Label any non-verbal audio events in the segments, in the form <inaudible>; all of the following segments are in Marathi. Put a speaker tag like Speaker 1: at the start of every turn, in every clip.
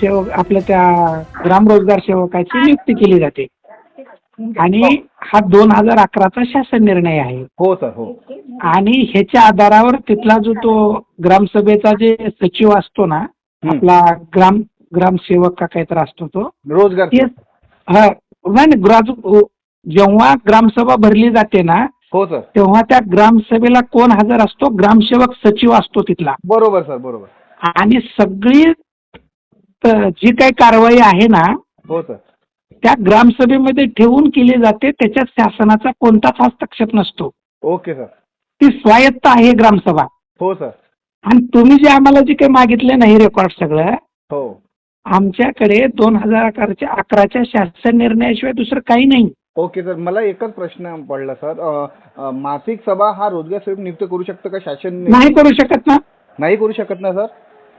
Speaker 1: सेवक आपल्या त्या ग्राम रोजगार सेवकाची नियुक्ती केली जाते. आणि हा दोन हजार अकराचा शासन निर्णय आहे.
Speaker 2: हो सर हो.
Speaker 1: आणि ह्याच्या आधारावर तिथला जो तो ग्रामसभेचा जे सचिव असतो ना. आपला ग्राम ग्रामसेवक का काहीतरी असतो तो
Speaker 2: रोजगार
Speaker 1: हा नाही नाही, ग्राज- जेव्हा ग्रामसभा भरली जाते ना
Speaker 2: हो सर.
Speaker 1: तेव्हा त्या ग्रामसभेला कोण हजर असतो? ग्रामसेवक सचिव असतो तिथला.
Speaker 2: बरोबर सर बरोबर.
Speaker 1: आणि सगळी जी काही कारवाई आहे ना
Speaker 2: हो सर.
Speaker 1: त्या ग्रामसभेमध्ये ठेवून केली जाते त्याच्यात शासनाचा कोणताच हस्तक्षेप नसतो.
Speaker 2: Okay sir.
Speaker 1: ती स्वायत्त आहे ग्रामसभा.
Speaker 2: हो सर.
Speaker 1: आणि तुम्ही जे आम्हाला जे काही मागितले नाही रेकॉर्ड सगळं
Speaker 2: हो.
Speaker 1: आमच्याकडे दोन हजार अकराच्या अकराच्या शासन निर्णयाशिवाय दुसरं काही नाही.
Speaker 2: Okay sir. मला एकच प्रश्न पडला सर. अ, अ, मासिक सभा हा रोजगार सेवक नियुक्त करू शकतो का शासन?
Speaker 1: नाही करू शकत ना.
Speaker 2: नाही करू शकत ना सर.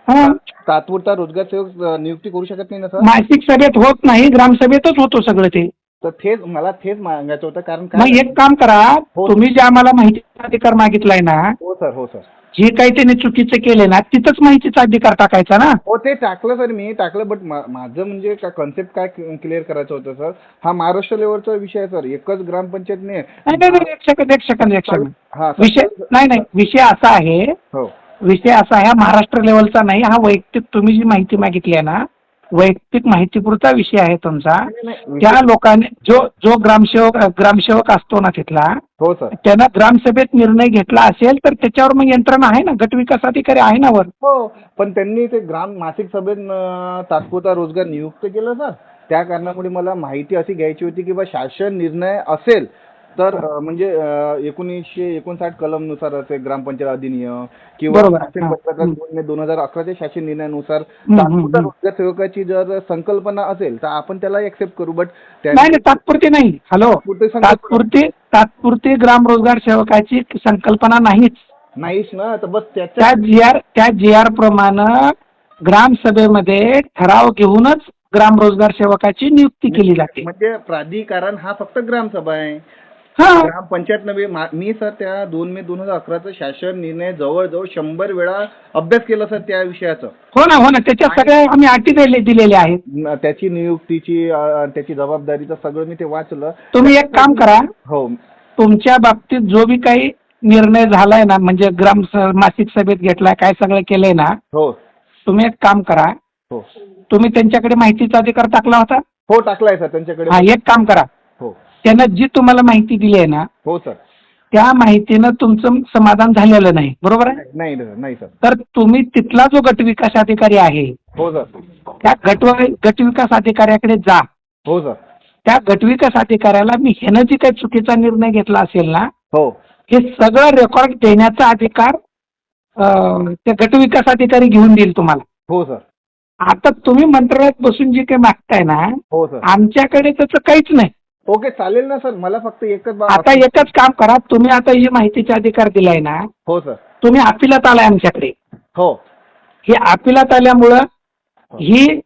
Speaker 2: तात्पुरता रोजगार सेवक नियुक्ती करू शकत नाही ना सर?
Speaker 1: मासिक सभेत होत नाही ग्रामसभेतच होतो सगळं ते.
Speaker 2: तर तेच मला तेच मागायचं होतं कारण
Speaker 1: मग एक काम करा
Speaker 2: हो.
Speaker 1: तुम्ही जे आम्हाला माहितीचा अधिकार मागितलाय ना
Speaker 2: हो सर हो सर.
Speaker 1: जे काही त्यांनी चुकीचं केले ना तिथंच माहितीचा अधिकार टाकायचा ना?
Speaker 2: हो ते टाकलं सर मी टाकलं बट माझं म्हणजे का कन्सेप्ट काय क्लिअर करायचं होतं सर? हा महाराष्ट्र लेवलचा विषय आहे सर. एकच ग्रामपंचायतने
Speaker 1: नाही. नाही नाही, एक सेकंद एक सेकंद एक सेकंद
Speaker 2: हा सर.
Speaker 1: विषय नाही नाही विषय असा आहे
Speaker 2: हो.
Speaker 1: विषय असा आहे हा महाराष्ट्र लेवलचा नाही हा वैयक्तिक तुम्ही जी माहिती मागितली आहे ना वैयक्तिक माहितीपुरता विषय आहे तुमचा. त्या लोकांनी जो जो ग्रामसेवक ग्रामसेवक असतो ना तिथला
Speaker 2: हो सर.
Speaker 1: त्यानं ग्रामसभेत निर्णय घेतला असेल तर त्याच्यावर मग यंत्रणा आहे ना गट विकास अधिकारी आहे ना वर?
Speaker 2: हो पण त्यांनी ते ग्राम मासिक सभेत अं, तात्पुरता रोजगार नियुक्त केलं सर. त्या कारणामुळे मला माहिती अशी घ्यायची होती की बा शासन निर्णय असेल तर म्हणजे एकोणीसशे एकोणसाठ कलमनुसार असेल ग्रामपंचायत अधिनियम किंवा
Speaker 1: बरोबर.
Speaker 2: शासन
Speaker 1: हा.
Speaker 2: पत्रकार दोन हजार अकराच्या शासन निर्णयानुसार तात्पुरता. रोजगार सेवकाची जर संकल्पना असेल तर आपण त्याला एक्सेप्ट करू. बट
Speaker 1: नाही नाही तात्पुरती नाही. हॅलो
Speaker 2: तात्पुरती संकल्पना
Speaker 1: तात्पुरती तात्पुरती ग्राम रोजगार सेवकाची संकल्पना नाहीच.
Speaker 2: नाहीच ना. तर बस त्याच्या
Speaker 1: त्या जी आर त्या जी आर प्रमाणे ग्रामसभेमध्ये ठराव घेऊनच ग्राम रोजगार सेवकाची नियुक्ती केली जाते.
Speaker 2: म्हणजे प्राधिकरण हा फक्त ग्रामसभा आहे. ग्रामपंचायत नव्हे मा- मी सर त्या दोन मे दोन हजार अकराचा शासन निर्णय जवळजवळ शंभर वेळा अभ्यास केला सर त्या विषयाचं.
Speaker 1: हो ना हो ना त्याच्यात सगळ्या आम्ही अटी दिले दिलेल्या आहेत.
Speaker 2: न- त्याची नियुक्तीची अ, त्याची जबाबदारीचं सगळं मी ते वाचलं.
Speaker 1: तुम्ही एक काम करा.
Speaker 2: हो.
Speaker 1: तुमच्या बाबतीत जो बी काही निर्णय झालाय ना म्हणजे ग्राम स- मासिक सभेत घेतलाय काय सगळं केलंय ना
Speaker 2: हो.
Speaker 1: तुम्ही एक काम करा.
Speaker 2: हो.
Speaker 1: तुम्ही त्यांच्याकडे माहितीचा अधिकार टाकला होता?
Speaker 2: हो टाकलाय सर त्यांच्याकडे.
Speaker 1: हा एक काम करा. त्यानं जी तुम्हाला माहिती दिली आहे ना
Speaker 2: हो सर.
Speaker 1: त्या माहितीनं तुमचं समाधान झालेलं नाही. बरोबर आहे?
Speaker 2: नाही सर नाही सर.
Speaker 1: तर तुम्ही तिथला जो गट विकास अधिकारी आहे
Speaker 2: हो सर.
Speaker 1: त्या गट गट विकास अधिकाऱ्याकडे जा.
Speaker 2: हो सर.
Speaker 1: त्या गट विकास अधिकाऱ्याला मी ह्यानं जी काही चुकीचा निर्णय घेतला असेल ना
Speaker 2: हो.
Speaker 1: हे सगळं रेकॉर्ड देण्याचा अधिकार अं, त्या गट विकास अधिकारी घेऊन देईल तुम्हाला.
Speaker 2: हो सर.
Speaker 1: आता तुम्ही मंत्रालयात बसून जे काही मागताय ना
Speaker 2: हो सर.
Speaker 1: आमच्याकडे त्याचं काहीच नाही.
Speaker 2: ओके चालेल ना सर. मला फक्त एकच बा-
Speaker 1: आता एकच काम करा. तुम्ही आता ही माहितीचा अधिकार दिलाय ना
Speaker 2: हो सर.
Speaker 1: तुम्ही अपिलात आलाय आमच्याकडे.
Speaker 2: हो.
Speaker 1: हे अपिलात आल्यामुळं ही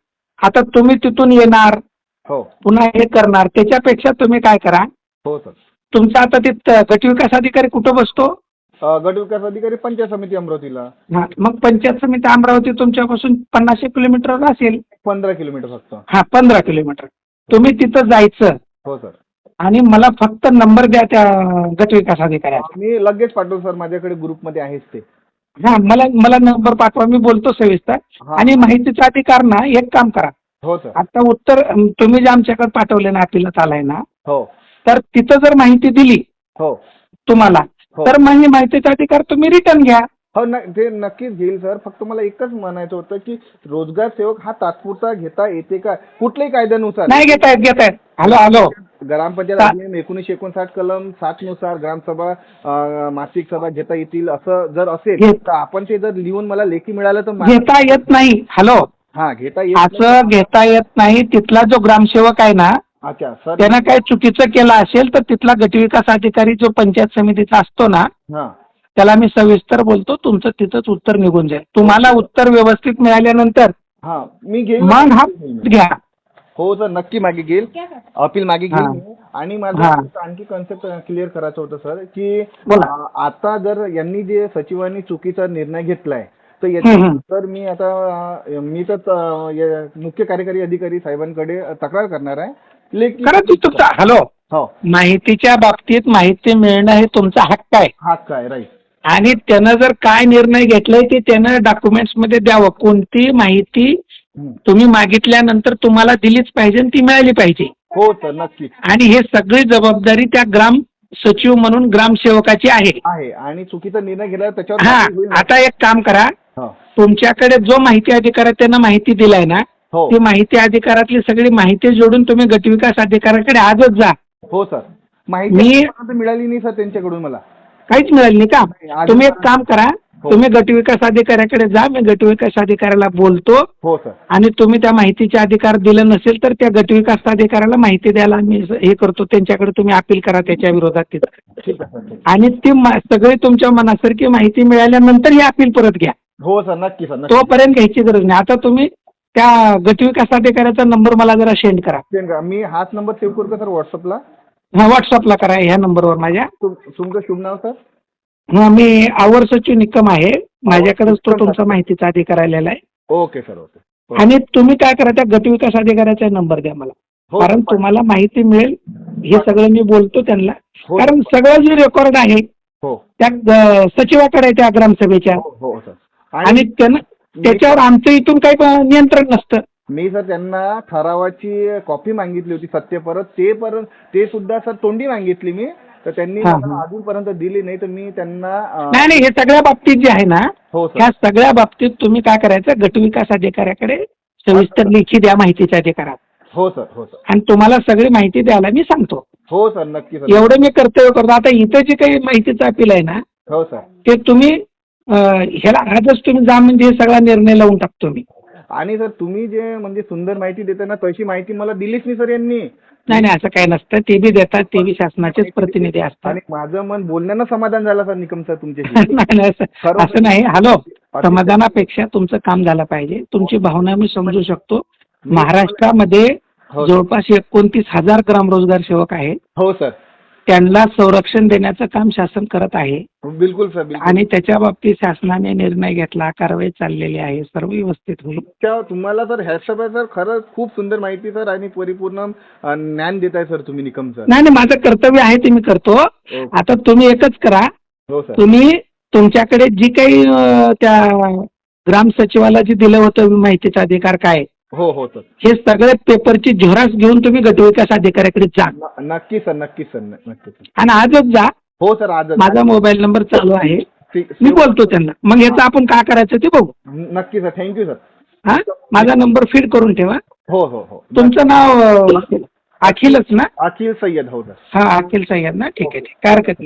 Speaker 1: आता तुम्ही तिथून येणार
Speaker 2: हो.
Speaker 1: पुन्हा हे करणार. त्याच्यापेक्षा तुम्ही काय करा?
Speaker 2: हो सर.
Speaker 1: तुमचा आता ते त- गट विकास अधिकारी कुठं बसतो?
Speaker 2: अ, गट विकास अधिकारी पंचायत समिती अमरावतीला.
Speaker 1: हा, मग पंचायत समिती अमरावती तुमच्यापासून पन्नासशे किलोमीटरवर असेल.
Speaker 2: पंधरा किलोमीटर फक्त.
Speaker 1: हा पंधरा किलोमीटर. तुम्ही तिथं जायचं.
Speaker 2: हो सर.
Speaker 1: आणि मला फक्त नंबर द्या त्या गट विकास अधिकाऱ्याचा.
Speaker 2: मी लगेच पाठवतो सर. माझ्याकडे ग्रुपमध्ये आहेच ते.
Speaker 1: हा मला मला नंबर पाठवा. मी बोलतो सविस्तर.
Speaker 2: हा.
Speaker 1: आणि माहितीचा अधिकार ना एक काम करा.
Speaker 2: हो सर.
Speaker 1: आता उत्तर अं, तुम्ही जे आमच्याकडे पाठवले ना अपिलात आलाय ना
Speaker 2: हो.
Speaker 1: तर तिथं जर माहिती दिली
Speaker 2: हो.
Speaker 1: तुम्हाला
Speaker 2: हो.
Speaker 1: तर मग ही माहितीचा अधिकार तुम्ही रिटर्न घ्या.
Speaker 2: हो न ते नक्कीच घेईल सर. फक्त मला एकच म्हणायचं होतं की रोजगार सेवक हा तात्पुरता घेता येते का? कुठल्याही कायद्यानुसार.
Speaker 1: नाही घेता येत घेता येत. Hello hello.
Speaker 2: ग्रामपंचायत
Speaker 1: ता-
Speaker 2: अधिनियम एकोणीसशे एकोणसाठ कलम सात नुसार ग्रामसभा अं, मासिक सभा घेता येतील असं जर असेल तर आपण ते जर लिहून मला लेखी मिळालं तर मा-
Speaker 1: घेता येत नाही. हॅलो.
Speaker 2: हा घेता येईल
Speaker 1: असं घेता येत नाही. तिथला जो ग्रामसेवक आहे ना
Speaker 2: अच्छा सर.
Speaker 1: त्यानं काही चुकीचं केलं असेल तर तिथला गटविकास अधिकारी जो पंचायत समितीचा असतो ना
Speaker 2: हा.
Speaker 1: त्याला मी सविस्तर बोलतो तुमचं तिथंच उत्तर निघून जाईल. तुम्हाला उत्तर व्यवस्थित मिळाल्यानंतर
Speaker 2: हा मी घेईल
Speaker 1: मग हा घ्या.
Speaker 2: हो सर नक्की मागे घेईल. अपील मागे घेईल
Speaker 1: हा.
Speaker 2: मी. आणि
Speaker 1: हा.
Speaker 2: माझं आणखी कन्सेप्ट क्लिअर करायचं होतं सर की
Speaker 1: बोला.
Speaker 2: अं, आता जर यांनी जे सचिवांनी चुकीचा निर्णय घेतलाय तर
Speaker 1: हम्म,
Speaker 2: याच्या
Speaker 1: हम्म.
Speaker 2: तर मी आता अं, मी तर अं, या मुख्य कार्यकारी अधिकारी साहेबांकडे तक्रार करणार आहे.
Speaker 1: तू तुमचा हॅलो.
Speaker 2: हो.
Speaker 1: माहितीच्या बाबतीत माहिती मिळणं हे तुमचा हक्क आहे.
Speaker 2: हाच काय राईट.
Speaker 1: आणि त्यानं जर काय निर्णय घेतलाय ते त्यानं डॉक्युमेंट्समध्ये द्यावं. कोणती माहिती. तुम्ही मागितल्यानंतर तुम्हाला दिलीच पाहिजे आणि ती मिळाली पाहिजे.
Speaker 2: हो सर नक्की.
Speaker 1: आणि हे सगळी जबाबदारी त्या ग्राम सचिव म्हणून ग्रामसेवकाची आहे.
Speaker 2: आहे. आणि चुकीचा निर्णय घेतला त्याच्यावर
Speaker 1: हा? आता एक काम करा.
Speaker 2: हो.
Speaker 1: तुमच्याकडे जो माहिती अधिकार आहे त्यानं माहिती दिलाय ना
Speaker 2: हो.
Speaker 1: ती माहिती अधिकारातली सगळी माहिती जोडून तुम्ही गटविकास अधिकाऱ्याकडे आजच जा.
Speaker 2: हो सर. माहिती
Speaker 1: मी-
Speaker 2: आतापर्यंत मिळाली नाही सर त्यांच्याकडून मला.
Speaker 1: काहीच मिळालं नाही का? तुम्ही एक काम करा
Speaker 2: हो.
Speaker 1: तुम्ही गटविकास अधिकाऱ्याकडे जा मी गटविकास अधिकाऱ्याला बोलतो.
Speaker 2: हो सर.
Speaker 1: आणि तुम्ही त्या माहितीचे अधिकार दिलं नसेल तर त्या गटविकास अधिकाऱ्याला माहिती द्यायला मी हे करतो. त्यांच्याकडे तुम्ही अपील करा त्याच्या विरोधात तिथं. आणि ती सगळी तुमच्या मनासारखी माहिती मिळाल्यानंतर ही अपील परत घ्या.
Speaker 2: हो सर नक्की सर
Speaker 1: तोपर्यंत घ्यायची गरज नाही. आता तुम्ही त्या गटविकास अधिकाऱ्याचा नंबर मला जरा सेंड करा.
Speaker 2: सेंड करा. मी हाच नंबर सेव्ह करू का सर व्हॉट्सअपला
Speaker 1: हा व्हॉट्सअपला करा ह्या नंबरवर माझ्या.
Speaker 2: तुम- तुमचं शुभ नाव सर?
Speaker 1: हा मी आवर सचिव निकम आहे. माझ्याकडेच तो तुमचा माहितीचा अधिकार आलेला आहे.
Speaker 2: Okay sir okay. हो.
Speaker 1: आणि तुम्ही काय करा त्या गटविकास अधिकाऱ्याचा नंबर द्या मला.
Speaker 2: हो,
Speaker 1: कारण. तुम्हाला माहिती मिळेल. हे सगळं मी बोलतो त्यांना.
Speaker 2: हो.
Speaker 1: कारण सगळं जे रेकॉर्ड आहे
Speaker 2: हो.
Speaker 1: त्या ग- सचिवाकडे आहे त्या ग्रामसभेच्या.
Speaker 2: हो हो सर.
Speaker 1: आणि त्यानं त्याच्यावर आमचं इथून काही प- नियंत्रण नसतं.
Speaker 2: मी सर त्यांना ठरावाची कॉपी मागितली होती सत्य परत ते परत ते सुद्धा सर तोंडी मागितली मी तर त्यांनी
Speaker 1: हा,
Speaker 2: मला
Speaker 1: हा.
Speaker 2: अजूनपर्यंत दिली नाही तर मी त्यांना अं,
Speaker 1: नाही नाही हे सगळ्या बाबतीत जे आहे ना
Speaker 2: हो सर.
Speaker 1: ह्या सगळ्या बाबतीत तुम्ही काय करायचं गटविकास अधिकाऱ्याकडे सविस्तर लेखी द्या माहितीच्या अधिकारात
Speaker 2: हो सर हो सर.
Speaker 1: आणि तुम्हाला सगळी माहिती द्यायला मी सांगतो.
Speaker 2: हो सर नक्की सर.
Speaker 1: एवढं मी कर्तव्य करतो. आता इथं जे काही माहितीचं अपील आहे ना
Speaker 2: हो सर.
Speaker 1: ते तुम्ही अं, ह्याला आजच तुम्ही जा म्हणजे हे सगळा निर्णय लावून टाकतो मी.
Speaker 2: आणि सर तुम्ही जे म्हणजे सुंदर माहिती देता ना तशी माहिती मला दिलीच नाही सर यांनी.
Speaker 1: नाही नाही असं काही नसतं. ते बी देतात ते बी शासनाचेच प्रतिनिधी असतात.
Speaker 2: आणि माझं मन बोलण्यानं समाधान झालं सर निकम सर तुमच्याशी. <laughs>
Speaker 1: नाही नाही, असं असं नाही. हॅलो समाधानापेक्षा तुमचं काम झालं पाहिजे. तुमची भावना मी समजू शकतो. महाराष्ट्रामध्ये
Speaker 2: हो
Speaker 1: जवळपास एकोणतीस हजार ग्राम रोजगार सेवक आहेत.
Speaker 2: हो सर.
Speaker 1: त्यांना संरक्षण देण्याचं काम शासन करत आहे.
Speaker 2: बिलकुल सर बिलकुल.
Speaker 1: आणि त्याच्या बाबतीत शासनाने निर्णय घेतला कारवाई चाललेली आहे सर्व व्यवस्थित होईल.
Speaker 2: त्या तुम्हाला सर आहे सर खरंच खूप सुंदर माहिती सर आणि परिपूर्ण अं, ज्ञान देत आहे सर तुम्ही निकम सर.
Speaker 1: नाही नाही माझं कर्तव्य आहे ते मी करतो. आता तुम्ही एकच करा.
Speaker 2: हो सर.
Speaker 1: तुम्ही तुमच्याकडे जी काही अं, त्या ग्राम सचिवाला जे दिलं होतं माहितीचा अधिकार काय
Speaker 2: हो हो सर.
Speaker 1: हे सगळे पेपरची झेरॉक्स घेऊन तुम्ही गटविकास अधिकाऱ्याकडे जा.
Speaker 2: न- नक्की सर नक्की सर न- नक्की सर.
Speaker 1: आणि आजच जा.
Speaker 2: हो सर आज
Speaker 1: माझा मोबाईल नंबर चालू आहे.
Speaker 2: ठीक-
Speaker 1: मी बोलतो त्यांना. मग याचं आपण काय करायचं ते बघू.
Speaker 2: नक्की सर. Thank you sir.
Speaker 1: हा? माझा नंबर फीड करून ठेवा.
Speaker 2: हो हो हो.
Speaker 1: तुमचं नाव अं, अखिलच ना?
Speaker 2: अखिल सय्यद हो सर.
Speaker 1: हा अखिल सय्यद ना? ठीक आहे ठीक. काय हरकत नाही.